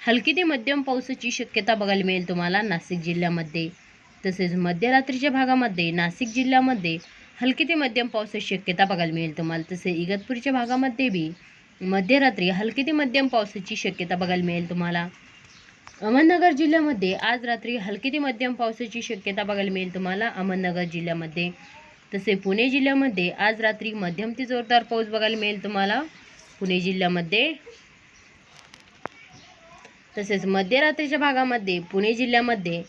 हलकी ते मध्यम पावसाची शक्यता बघायला मिळेल तुम्हाला नाशिक जिल्ह्यामध्ये. तसेच मध्यरात्रीच्या भागामध्ये नाशिक जिल्ह्यामध्ये हलकी ते मध्यम पावसाची शक्यता बघायला मिळेल तुम्हाला. तसे इगतपूरच्या भागामध्ये बी मध्यरात्री हलकी ते मध्यम पावसाची शक्यता बघायला मिळेल तुम्हाला. अहमदनगर जिल्ह्यामध्ये आज रात्री हलकी ते मध्यम पावसाची शक्यता बघायला मिळेल तुम्हाला अहमदनगर जिल्ह्यामध्ये. तसे पुणे जिल्ह्यामध्ये आज रात्री मध्यम ते जोरदार पाऊस बघायला मिळेल तुम्हाला. पुणे जिल्ह्यामध्ये तसेच मध्यरात्रीच्या भागामध्ये पुणे जिल्ह्यामध्ये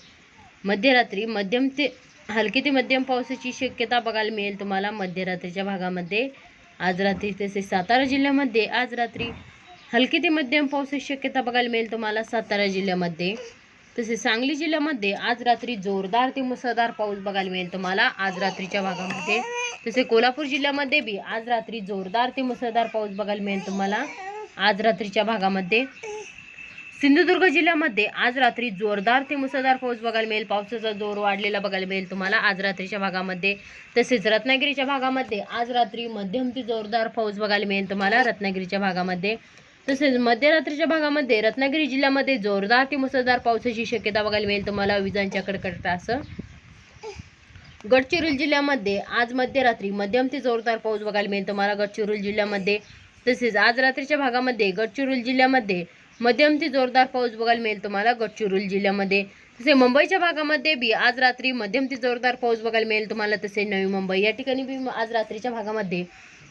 मध्यरात्री मध्यम ते हलकी ते मध्यम पावसाची शक्यता बघायला मिळेल तुम्हाला. मध्यरात्रीच्या भागामध्ये आज रात्री तसेच सातारा जिल्ह्यामध्ये आज रात्री हलकी ते मध्यम पावसाची शक्यता बघायला मिळेल तुम्हाला सातारा जिल्ह्यामध्ये. तसेच सांगली जिल्ह्यामध्ये आज रात्री जोरदार ते मुसळधार पाऊस बघायला मिळेल तुम्हाला आज रात्रीच्या भागामध्ये. तसे कोल्हापूर जिल्ह्यामध्ये बी आज रात्री जोरदार ते मुसळधार पाऊस बघायला मिळेल तुम्हाला आज रात्रीच्या भागामध्ये. सिंधुदुर्ग जिल्ह्यामध्ये आज रात्री जोरदार ते मुसळधार पाऊस बघायला मिळेल. पावसाचा जोर वाढलेला बघायला मिळेल तुम्हाला. आज रात्रीच्या भागामध्ये तसेच रत्नागिरीच्या भागामध्ये आज रात्री मध्यम ते जोरदार पाऊस बघायला मिळेल तुम्हाला. रत्नागिरीच्या भागामध्ये तसेच मध्यरात्रीच्या भागामध्ये रत्नागिरी जिल्ह्यामध्ये जोरदार ते मुसळधार पावसाची शक्यता बघायला मिळेल तुम्हाला. विजांच्या कडकडाटासह गडचिरोली जिल्ह्यामध्ये आज मध्यरात्री मध्यम ते जोरदार पाऊस बघायला मिळेल तुम्हाला. गडचिरोली जिल्ह्यामध्ये तसेच आज रात्रीच्या भागामध्ये गडचिरोली जिल्ह्यामध्ये मध्यम ते जोरदार पाऊस बघायला मिळेल तुम्हाला गडचिरोली जिल्ह्यामध्ये. तसे मुंबईच्या भागामध्ये बी आज रात्री मध्यम ते जोरदार पाऊस बघायला मिळेल तुम्हाला तसे नवी मुंबई. या ठिकाणी बी आज रात्रीच्या भागामध्ये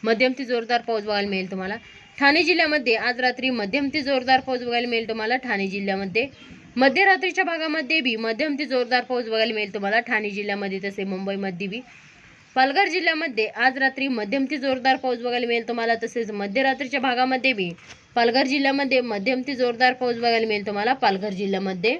मध्यम ते जोरदार पाऊस बघायला मिळेल तुम्हाला. ठाणे जिल्ह्यामध्ये आज रात्री मध्यम ते जोरदार पाऊस बघायला मिळेल तुम्हाला ठाणे जिल्ह्यामध्ये. मध्यरात्रीच्या भागामध्ये बी मध्यम ते जोरदार पाऊस बघायला मिळेल तुम्हाला ठाणे जिल्ह्यामध्ये तसे मुंबईमध्ये बी. पालघर जिल्ह्यामध्ये आज रात्री मध्यम ते जोरदार पाऊस बघायला मिळेल तुम्हाला तसेच मध्यरात्रीच्या भागामध्ये बी पालघर जिल्ह्यामध्ये मध्यम ते जोरदार पाऊस बघायला मिळेल तुम्हाला पालघर जिल्ह्यामध्ये.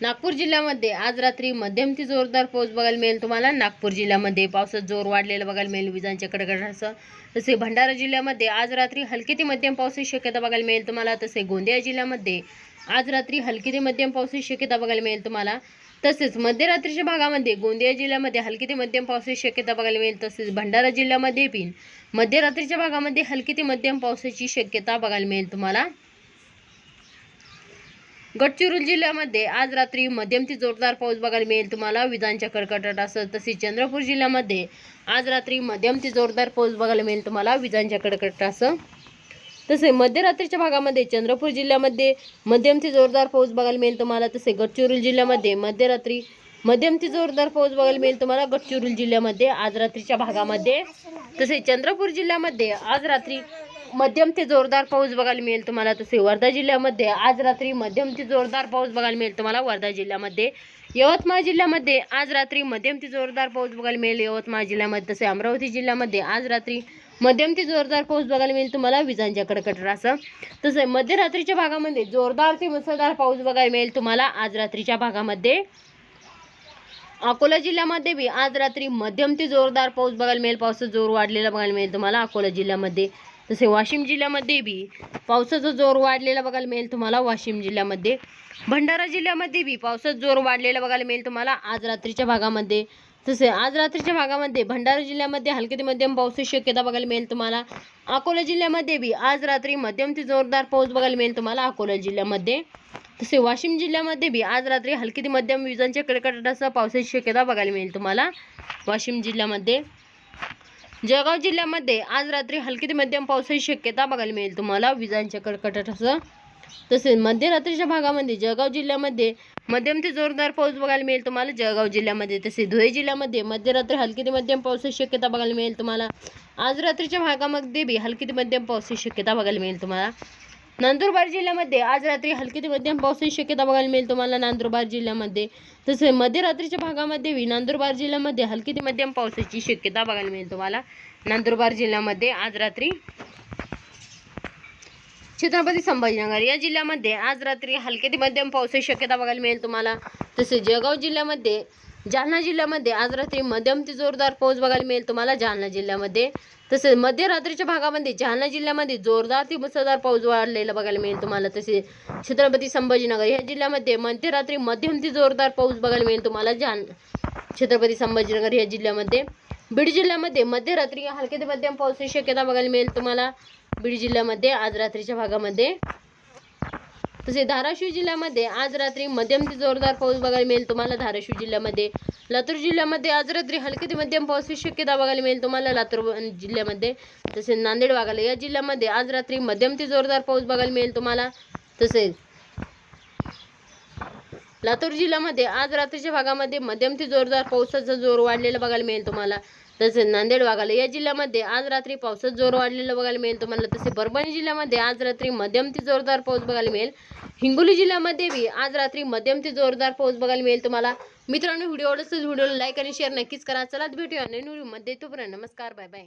नागपूर जिल्ह्यामध्ये आज रात्री मध्यम ते जोरदार पाऊस बघायला मिळेल तुम्हाला नागपूर जिल्ह्यामध्ये पावसात जोर वाढलेला बघायला मिळेल विजांच्या कडकडाटासह. तसे भंडारा जिल्ह्यामध्ये आज रात्री हलकी ते मध्यम पावसाची शक्यता बघायला मिळेल तुम्हाला तसे गोंदिया जिल्ह्यामध्ये आज रात्री हलकी ते मध्यम पावसाची शक्यता बघायला मिळेल तुम्हाला. तसेच मध्यरात्रीच्या भागामध्ये गोंदिया जिल्ह्यामध्ये हलकी ते मध्यम पावसाची शक्यता बघायला मिळेल. तसेच भंडारा जिल्ह्यामध्ये पण मध्यरात्रीच्या भागामध्ये हलकी ते मध्यम पावसाची शक्यता बघायला मिळेल तुम्हाला. गडचिरोली जिल्ह्यामध्ये आज रात्री मध्यम ते जोरदार पाऊस बघायला मिळेल तुम्हाला. विजांच्या कडकडाटासह तसेच चंद्रपूर जिल्ह्यामध्ये आज रात्री मध्यम ते जोरदार पाऊस बघायला मिळेल तुम्हाला. विजांच्या कडकडाटासह तसे मध्यरात्रीच्या भागामध्ये चंद्रपूर जिल्ह्यामध्ये मध्यम ते जोरदार पाऊस बघायला मिळेल तुम्हाला तसे गडचिरोली जिल्ह्यामध्ये मध्यरात्री मध्यम ते जोरदार पाऊस बघायला मिळेल तुम्हाला गडचिरोली जिल्ह्यामध्ये आज रात्रीच्या भागामध्ये. तसे चंद्रपूर जिल्ह्यामध्ये आज रात्री मध्यम ते जोरदार पाऊस बघायला मिळेल तुम्हाला तसे वर्धा जिल्ह्यामध्ये आज रात्री मध्यम ते जोरदार पाऊस बघायला मिळेल तुम्हाला वर्धा जिल्ह्यामध्ये. यवतमाळ जिल्ह्यामध्ये आज रात्री मध्यम ते जोरदार पाऊस बघायला मिळेल यवतमाळ जिल्ह्यामध्ये तसे अमरावती जिल्ह्यामध्ये आज रात्री मध्यम ते जोरदार पाऊस बघायला मिळेल तुम्हाला विजांच्या कडकडाटासह तसे मध्यरात्रीच्या भागामध्ये जोरदार ते मुसळधार पाऊस बघायला मिळेल तुम्हाला आज रात्रीच्या भागामध्ये. अकोला जिल्ह्यामध्ये बी आज रात्री मध्यम ते जोरदार पाऊस बघायला मिळेल. पावसाचा जोर वाढलेला बघायला मिळेल तुम्हाला अकोला जिल्ह्यामध्ये. तसे वाशिम जिल्ह्यामध्ये बी पावसाचा जोर वाढलेला बघायला मिळेल तुम्हाला वाशिम जिल्ह्यामध्ये. भंडारा जिल्ह्यामध्ये बी पावसाचा जोर वाढलेला बघायला मिळेल तुम्हाला आज रात्रीच्या भागामध्ये. तसे आज रात्रीच्या भागामध्ये भंडारा जिल्ह्यामध्ये हलकी ते मध्यम पावसाची शक्यता बघायला मिळेल तुम्हाला? अकोला जिल्ह्यामध्ये बी आज रात्री मध्यम ते जोरदार पाऊस बघायला मिळेल तुम्हाला अकोला जिल्ह्यामध्ये. तसे वाशिम जिल्ह्यामध्ये बी आज रात्री हलकी ते मध्यम विजांच्या कडकडाटासह पावसाची शक्यता बघायला मिळेल तुम्हाला? वाशिम जिल्ह्यामध्ये. जळगाव जिल्ह्यामध्ये आज रात्री हलकी ते मध्यम पावसाची शक्यता बघायला मिळेल तुम्हाला विजांच्या कडकडाटासह? तसेच मध्यरात्रीच्या भागामध्ये जळगाव जिल्ह्यामध्ये मध्यम ते जोरदार पाऊस बघायला मिळेल तुम्हाला. जळगाव जिल्ह्यामध्ये तसेच धुळे जिल्ह्यामध्ये मध्यरात्री हलकी ते मध्यम पावसाची शक्यता बघायला मिळेल तुम्हाला. आज रात्रीच्या भागामध्ये बी हलकी ते मध्यम पावसाची शक्यता बघायला मिळेल तुम्हाला. नंदुरबार जिल्ह्यामध्ये आज रात्री हलकी ते मध्यम पावसाची शक्यता बघायला मिळेल तुम्हाला नंदुरबार जिल्ह्यामध्ये. तसे मध्यरात्रीच्या भागामध्ये बी नंदुरबार जिल्ह्यामध्ये हलकी ते मध्यम पावसाची शक्यता बघायला मिळेल तुम्हाला. नंदुरबार जिल्ह्यामध्ये आज रात्री छत्रपती संभाजीनगर या जिल्ह्यामध्ये आज रात्री हलके ते मध्यम पावसाची शक्यता बघायला मिळेल तुम्हाला. तसेच जळगाव जिल्ह्यामध्ये जालना जिल्ह्यामध्ये आज रात्री मध्यम ते जोरदार पाऊस बघायला मिळेल तुम्हाला जालना जिल्ह्यामध्ये. तसेच मध्यरात्रीच्या भागामध्ये जालना जिल्ह्यामध्ये जोरदार ते मुसळधार पाऊस वाढलेला बघायला मिळेल तुम्हाला. तसेच छत्रपती संभाजीनगर या जिल्ह्यामध्ये मध्यरात्री मध्यम ते जोरदार पाऊस बघायला मिळेल तुम्हाला जाल छत्रपती संभाजीनगर या जिल्ह्यामध्ये. बीड जिल्ह्यामध्ये मध्यरात्री हलके ते मध्यम पावसाची शक्यता बघायला मिळेल तुम्हाला. बीड जिल्ह्यामध्ये आज रात्रीच्या भागामध्ये. तसे धाराशिव जिल्ह्यामध्ये आज रात्री मध्यम ते जोरदार पाऊस बघायला मिळेल तुम्हाला धाराशिव जिल्ह्यामध्ये. लातूर जिल्ह्यामध्ये आज रात्री हलके ते मध्यम पावसाची शक्यता बघायला मिळेल तुम्हाला लातूर जिल्ह्यामध्ये. तसेच नांदेड भागाला या जिल्ह्यामध्ये आज रात्री मध्यम ते जोरदार पाऊस बघायला मिळेल तुम्हाला. तसेच लातूर जिल्ह्यामध्ये आज रात्रीच्या भागामध्ये मध्यम ते जोरदार पावसाचा जोर वाढलेला बघायला मिळेल तुम्हाला. तसेच नांदेड वाघाला या जिल्ह्यामध्ये आज रात्री पावसात जोर वाढलेला बघायला मिळेल तुम्हाला. तसे परभणी जिल्ह्यामध्ये आज रात्री मध्यम ते जोरदार पाऊस बघायला मिळेल. हिंगोली जिल्ह्यामध्ये बी आज रात्री मध्यम ते जोरदार पाऊस बघायला मिळेल तुम्हाला. मित्रांनो व्हिडिओ आवडत व्हिडिओला लाईक आणि शेअर नक्कीच करा. चला भेटूया नवीन व्हिडिओमध्ये. तोपर्यंत नमस्कार बाय बाय